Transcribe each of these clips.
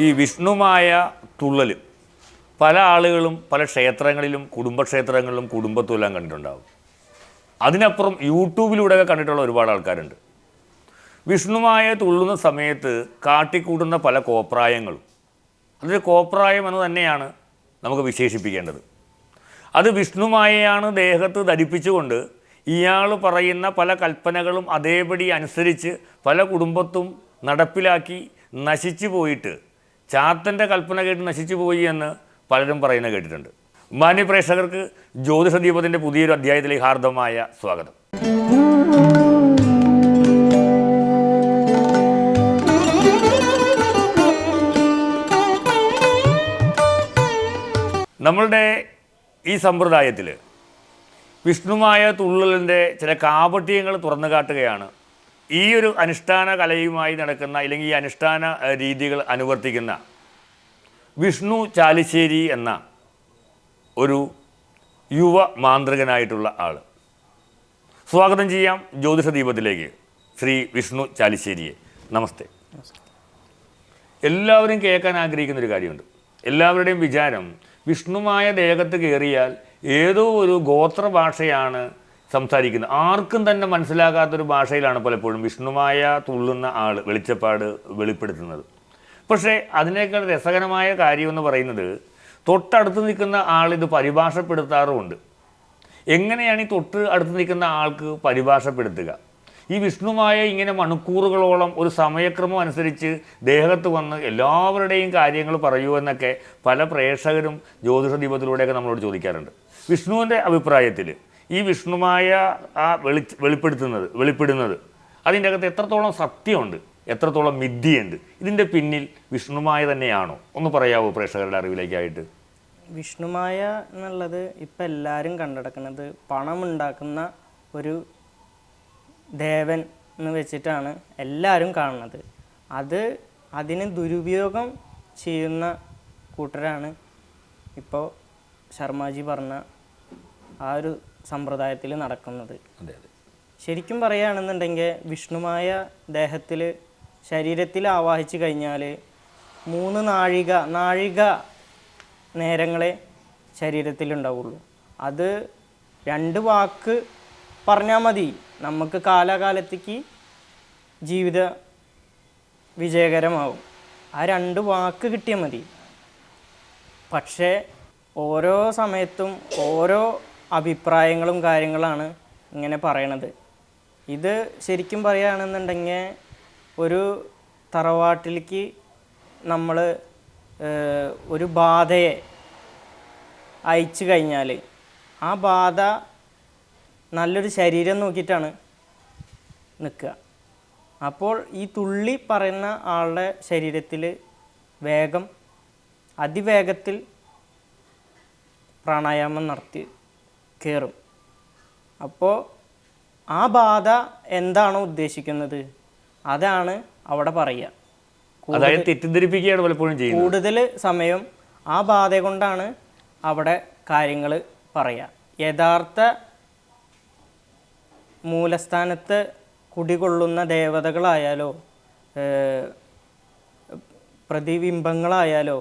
ഈ വിഷ്ണുമായ തുള്ളൽ പല ആളുകളും പല ക്ഷേത്രങ്ങളിലും കുടുംബക്ഷേത്രങ്ങളിലും കുടുംബത്തുമെല്ലാം കണ്ടിട്ടുണ്ടാവും. അതിനപ്പുറം യൂട്യൂബിലൂടെയൊക്കെ കണ്ടിട്ടുള്ള ഒരുപാട് ആൾക്കാരുണ്ട്. വിഷ്ണുമായ തുള്ളുന്ന സമയത്ത് കാട്ടിക്കൂട്ടുന്ന പല കോപ്രായങ്ങളും. അതൊരു കോപ്രായം എന്ന് തന്നെയാണ് നമുക്ക് വിശേഷിപ്പിക്കേണ്ടത്. അത് വിഷ്ണുമായയാണ് ദേഹത്ത് ധരിപ്പിച്ചുകൊണ്ട് ഇയാൾ പറയുന്ന പല കൽപ്പനകളും അതേപടി അനുസരിച്ച് പല കുടുംബത്തും നടപ്പിലാക്കി നശിച്ചു പോയിട്ട് ചാത്തന്റെ കൽപ്പന കേട്ട് നശിച്ചു പോയി എന്ന് പലരും പറയുന്നത് കേട്ടിട്ടുണ്ട്. മാന്യ പ്രേക്ഷകർക്ക് ജ്യോതിഷ ദീപത്തിന്റെ പുതിയൊരു അധ്യായത്തിലെ ഹാർദമായ സ്വാഗതം. നമ്മളുടെ ഈ സമ്പ്രദായത്തിൽ വിഷ്ണുമായ തുള്ളലിന്റെ ചില കാപട്യങ്ങൾ തുറന്നു കാട്ടുകയാണ് ഈ ഒരു അനുഷ്ഠാന കലയുമായി നടക്കുന്ന അല്ലെങ്കിൽ ഈ അനുഷ്ഠാന രീതികൾ അനുവർത്തിക്കുന്ന വിഷ്ണു ചാലിശ്ശേരി എന്ന ഒരു യുവ മാന്ത്രികനായിട്ടുള്ള ആൾ. സ്വാഗതം ചെയ്യാം ജ്യോതിഷ ദീപത്തിലേക്ക് ശ്രീ വിഷ്ണു ചാലിശ്ശേരിയെ. നമസ്തേ. എല്ലാവരും കേൾക്കാൻ ആഗ്രഹിക്കുന്ന ഒരു കാര്യമുണ്ട്. എല്ലാവരുടെയും വിചാരം വിഷ്ണുമായ ദേഹത്ത് കയറിയാൽ ഏതോ ഒരു ഗോത്ര ഭാഷയാണ് സംസാരിക്കുന്നത് ആർക്കും തന്നെ മനസ്സിലാകാത്തൊരു ഭാഷയിലാണ് പലപ്പോഴും വിഷ്ണുമായ തുള്ളുന്ന ആൾ വെളിച്ചപ്പാട് വെളിപ്പെടുത്തുന്നത്. പക്ഷേ അതിനേക്കാൾ രസകരമായ കാര്യമെന്ന് പറയുന്നത് തൊട്ടടുത്ത് നിൽക്കുന്ന ആൾ ഇത് പരിഭാഷപ്പെടുത്താറുമുണ്ട്. എങ്ങനെയാണ് ഈ തൊട്ട് അടുത്ത് നിൽക്കുന്ന ആൾക്ക് പരിഭാഷപ്പെടുത്തുക? ഈ വിഷ്ണുമായ ഇങ്ങനെ മണിക്കൂറുകളോളം ഒരു സമയക്രമം അനുസരിച്ച് ദേഹത്ത് വന്ന് എല്ലാവരുടെയും കാര്യങ്ങൾ പറയൂ എന്നൊക്കെ പല പ്രേക്ഷകരും ജ്യോതിഷ ദീപത്തിലൂടെയൊക്കെ നമ്മളോട് ചോദിക്കാറുണ്ട്. വിഷ്ണുവിന്റെ അഭിപ്രായത്തിൽ ഈ വിഷ്ണുമായ ആ വെളി വെളിപ്പെടുത്തുന്നത് വെളിപ്പെടുന്നത്. അതിന്റെ അകത്ത് എത്രത്തോളം സത്യമുണ്ട് എത്രത്തോളം മിഥ്യയുണ്ട് ഇതിന്റെ പിന്നിൽ വിഷ്ണുമായ തന്നെയാണോ? ഒന്ന് പറയാവോ പ്രേക്ഷകരുടെ അറിവിലേക്കായിട്ട്? വിഷ്ണുമായ എന്നുള്ളത് ഇപ്പം എല്ലാവരും കണ്ടെടുക്കുന്നത് പണമുണ്ടാക്കുന്ന ഒരു ദേവൻ എന്ന് വെച്ചിട്ടാണ് എല്ലാവരും കാണുന്നത്. അത് അതിന് ദുരുപയോഗം ചെയ്യുന്ന കൂട്ടരാണ് ഇപ്പോൾ ശർമാജി പറഞ്ഞ ആ ഒരു സമ്പ്രദായത്തിൽ നടക്കുന്നത്. അതെ അതെ. ശരിക്കും പറയുകയാണെന്നുണ്ടെങ്കിൽ വിഷ്ണുമായ ദേഹത്തിൽ ശരീരത്തിൽ ആവാഹിച്ചു കഴിഞ്ഞാൽ മൂന്ന് നാഴിക നാഴിക നേരങ്ങളെ ശരീരത്തിലുണ്ടാവുള്ളൂ അത് രണ്ട് വാക്ക് പറഞ്ഞാൽ മതി. നമുക്ക് കാലാകാലത്തേക്ക് ജീവിത വിജയകരമാവും. ആ രണ്ട് വാക്ക് കിട്ടിയാൽ മതി. പക്ഷേ ഓരോ സമയത്തും ഓരോ അഭിപ്രായങ്ങളും കാര്യങ്ങളാണ് ഇങ്ങനെ പറയണത്. ഇത് ശരിക്കും പറയുകയാണെന്നുണ്ടെങ്കിൽ ഒരു തറവാട്ടിലേക്ക് നമ്മൾ ഒരു ബാധയെ അയച്ചു കഴിഞ്ഞാൽ ആ ബാധ നല്ലൊരു ശരീരം നോക്കിയിട്ടാണ് നിൽക്കുക. അപ്പോൾ ഈ തുള്ളി പറയുന്ന ആളുടെ ശരീരത്തിൽ വേഗം അതിവേഗത്തിൽ പ്രാണായാമം നടത്തി കയറും അപ്പോൾ ആ ബാധ എന്താണോ ഉദ്ദേശിക്കുന്നത്? അതാണ് അവിടെ പറയുക. അതായത് തെറ്റിദ്ധരിപ്പിക്കുകയാണ് പലപ്പോഴും ചെയ്യുന്നത്. കൂടുതൽ സമയം ആ ബാധ കൊണ്ടാണ് അവിടെ കാര്യങ്ങൾ പറയുക. യഥാർത്ഥ മൂലസ്ഥാനത്ത് കുടികൊള്ളുന്ന ദേവതകളായാലോ പ്രതിബിംബങ്ങളായാലോ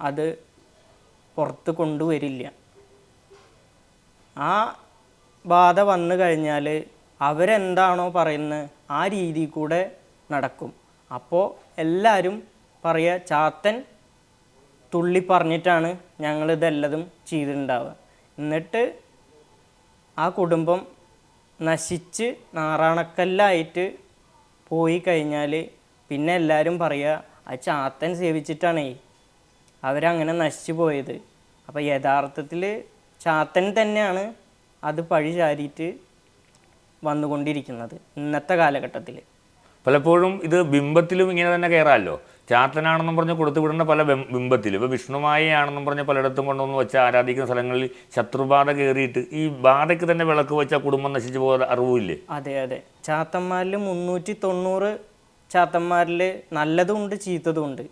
അത് പുറത്ത് കൊണ്ടുവരില്ല. ആ ബാധ വന്നു കഴിഞ്ഞാൽ അവരെന്താണോ പറയുന്നത് ആ രീതി കൂടെ നടക്കും. അപ്പോൾ എല്ലാവരും പറയുക ചാത്തൻ തുള്ളി പറഞ്ഞിട്ടാണ് ഞങ്ങളിതെല്ലതും ചെയ്തിട്ടുണ്ടാവുക. എന്നിട്ട് ആ കുടുംബം നശിച്ച് നാറാണക്കല്ലായിട്ട് പോയി കഴിഞ്ഞാൽ പിന്നെ എല്ലാവരും പറയുക ആ ചാത്തൻ സേവിച്ചിട്ടാണേ അവരങ്ങനെ നശിച്ചു പോയത്. അപ്പോൾ യഥാർത്ഥത്തിൽ ചാത്തൻ തന്നെയാണ് അത് പഴി ചാരിയിട്ട് വന്നുകൊണ്ടിരിക്കുന്നത് ഇന്നത്തെ കാലഘട്ടത്തിൽ പലപ്പോഴും ഇത് ബിംബത്തിലും ഇങ്ങനെ തന്നെ കയറാമല്ലോ ചാത്തനാണെന്നും പറഞ്ഞ് കൊടുത്തു വിടേണ്ട പല ബിംബത്തിലും. ഇപ്പോൾ വിഷ്ണുമായയാണെന്നും പറഞ്ഞ് പലയിടത്തും കൊണ്ടുവന്ന് വെച്ച ആരാധിക്കുന്ന സ്ഥലങ്ങളിൽ ശത്രുബാധ കയറിയിട്ട് ഈ ബാധയ്ക്ക് തന്നെ വിളക്ക് വെച്ച കുടുംബം നശിച്ചു പോകാൻ അറിവില്ലേ? അതെ അതെ. ചാത്തന്മാരിൽ മുന്നൂറ്റി തൊണ്ണൂറ് ചാത്തന്മാരിൽ നല്ലതുമുണ്ട് ചീത്തതുമുണ്ട്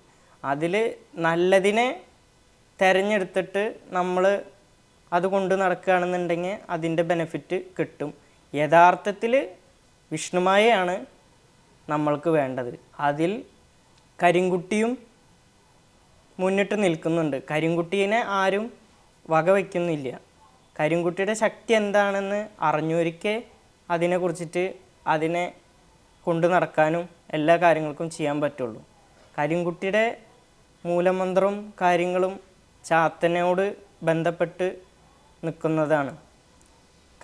അതിൽ നല്ലതിനെ തിരഞ്ഞെടുത്തിട്ട് നമ്മൾ അത് കൊണ്ട് നടക്കുകയാണെന്നുണ്ടെങ്കിൽ അതിന്റെ ബെനിഫിറ്റ് കിട്ടും. യഥാർത്ഥത്തിൽ വിഷ്ണുമായയാണ് നമ്മൾക്ക് വേണ്ടത്. അതിൽ കരിങ്കുട്ടിയും മുന്നിട്ട് നിൽക്കുന്നുണ്ട്. കരിങ്കുട്ടീനെ ആരും വകവയ്ക്കുന്നില്ല കരിങ്കുട്ടിയുടെ ശക്തി എന്താണെന്ന് അറിഞ്ഞൊരിക്കേ അതിനെക്കുറിച്ചിട്ട് അതിനെ കൊണ്ടു നടക്കാനും എല്ലാ കാര്യങ്ങൾക്കും ചെയ്യാൻ പറ്റുള്ളൂ. കരിങ്കുട്ടിയുടെ മൂലമന്ത്രവും കാര്യങ്ങളും ചാത്തനോട് ബന്ധപ്പെട്ട് നിൽക്കുന്നതാണ്.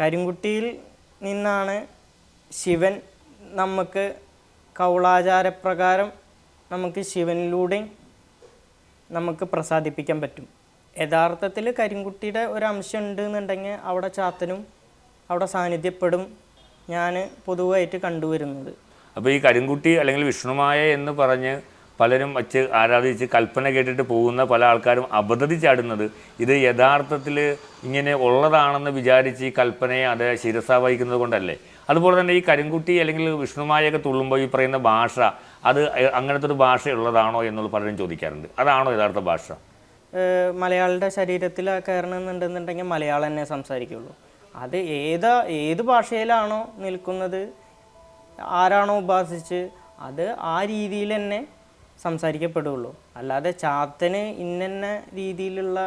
കരിങ്കുട്ടിയിൽ നിന്നാണ് ശിവൻ നമുക്ക് കൗളാചാരപ്രകാരം നമുക്ക് ശിവനിലൂടെ നമുക്ക് പ്രസാദിപ്പിക്കാൻ പറ്റും. യഥാർത്ഥത്തിൽ കരിങ്കുട്ടിയുടെ ഒരു അംശം ഉണ്ട് എന്നുണ്ടെങ്കിൽ അവിടെ ചാത്തനും അവിടെ സാന്നിധ്യപ്പെടും ഞാൻ പൊതുവായിട്ട് കണ്ടുവരുന്നത്. അപ്പോൾ ഈ കരിങ്കുട്ടി അല്ലെങ്കിൽ വിഷ്ണുമായ എന്ന് പറഞ്ഞ് പലരും വച്ച് ആരാധിച്ച് കൽപ്പന കേട്ടിട്ട് പോകുന്ന പല ആൾക്കാരും അബദ്ധതി ചാടുന്നത് ഇത് യഥാർത്ഥത്തിൽ ഇങ്ങനെ ഉള്ളതാണെന്ന് വിചാരിച്ച് ഈ കൽപ്പനയെ അത് ശിരസ വഹിക്കുന്നത് കൊണ്ടല്ലേ? അതുപോലെ തന്നെ ഈ കരിങ്കുട്ടി അല്ലെങ്കിൽ വിഷ്ണുമായൊക്കെ തുള്ളുമ്പോൾ ഈ പറയുന്ന ഭാഷ അത് അങ്ങനത്തെ ഒരു ഭാഷയുള്ളതാണോ എന്നുള്ള പലരും ചോദിക്കാറുണ്ട്. അതാണോ യഥാർത്ഥ ഭാഷ? മലയാളിയുടെ ശരീരത്തിൽ കയറണമെന്നുണ്ടെന്നുണ്ടെങ്കിൽ മലയാളം തന്നെ സംസാരിക്കുള്ളൂ. അത് ഏതാ ഏത് ഭാഷയിലാണോ നിൽക്കുന്നത് ആരാണോ ഉപാസിച്ച് അത് ആ രീതിയിൽ തന്നെ സംസാരിക്കപ്പെടുകയുള്ളൂ അല്ലാതെ ചാത്തന് ഇന്ന രീതിയിലുള്ള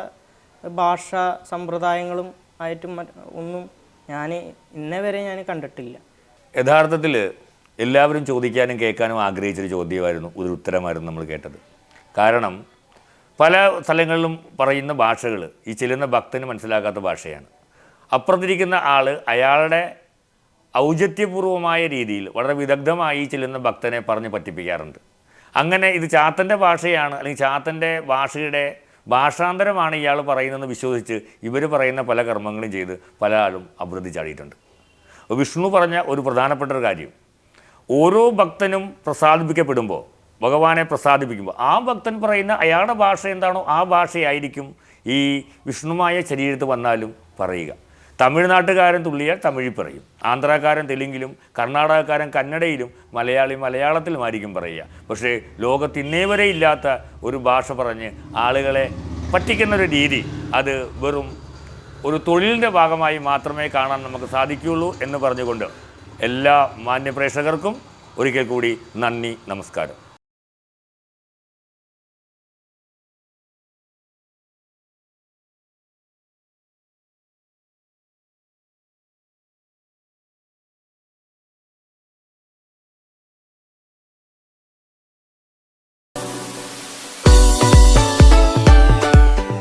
ഭാഷ സമ്പ്രദായങ്ങളും ആയിട്ടും ഒന്നും ഞാൻ ഇന്നേ വരെ ഞാൻ കണ്ടിട്ടില്ല. യഥാർത്ഥത്തിൽ എല്ലാവരും ചോദിക്കാനും കേൾക്കാനും ആഗ്രഹിച്ചൊരു ചോദ്യമായിരുന്നു ഒരു ഉത്തരമായിരുന്നു നമ്മൾ കേട്ടത്. കാരണം പല സ്ഥലങ്ങളിലും പറയുന്ന ഭാഷകൾ ഈ ചെല്ലുന്ന ഭക്തന് മനസ്സിലാക്കാത്ത ഭാഷയാണ്. അപ്പുറത്തിരിക്കുന്ന ആൾ അയാളുടെ ഔചിത്യപൂർവമായ രീതിയിൽ വളരെ വിദഗ്ധമായി ചെല്ലുന്ന ഭക്തനെ പറഞ്ഞ് പറ്റിപ്പിക്കാറുണ്ട്. അങ്ങനെ ഇത് ചാത്തന്റെ ഭാഷയാണ് അല്ലെങ്കിൽ ചാത്തന്റെ ഭാഷയുടെ ഭാഷാന്തരമാണ് ഇയാൾ പറയുന്നതെന്ന് വിശ്വസിച്ച് ഇവർ പറയുന്ന പല കർമ്മങ്ങളും ചെയ്ത് പല ആളും അഭിവൃദ്ധി ചാടിയിട്ടുണ്ട്. വിഷ്ണു പറഞ്ഞ ഒരു പ്രധാനപ്പെട്ട ഒരു കാര്യം ഓരോ ഭക്തനും പ്രസാദിപ്പിക്കപ്പെടുമ്പോൾ ഭഗവാനെ പ്രസാദിപ്പിക്കുമ്പോൾ ആ ഭക്തൻ പറയുന്ന അയാളുടെ ഭാഷ എന്താണോ ആ ഭാഷയായിരിക്കും ഈ വിഷ്ണുമായ ശരീരത്ത് വന്നാലും പറയുക. തമിഴ്നാട്ടുകാരൻ തുള്ളിയാൽ തമിഴിൽ പറയും. ആന്ധ്രാക്കാരൻ തെലുങ്കിലും കർണാടകക്കാരൻ കന്നഡയിലും മലയാളി മലയാളത്തിലുമായിരിക്കും പറയുക. പക്ഷേ ലോകത്തിന്നേ വരെ ഇല്ലാത്ത ഒരു ഭാഷ പറഞ്ഞ് ആളുകളെ പറ്റിക്കുന്ന ഒരു രീതി അത് വെറും ഒരു തൊഴിലിന്റെ ഭാഗമായി മാത്രമേ കാണാൻ നമുക്ക് സാധിക്കുകയുള്ളൂ എന്ന് പറഞ്ഞുകൊണ്ട് എല്ലാ മാന്യപ്രേക്ഷകർക്കും ഒരിക്കൽ കൂടി നന്ദി നമസ്കാരം.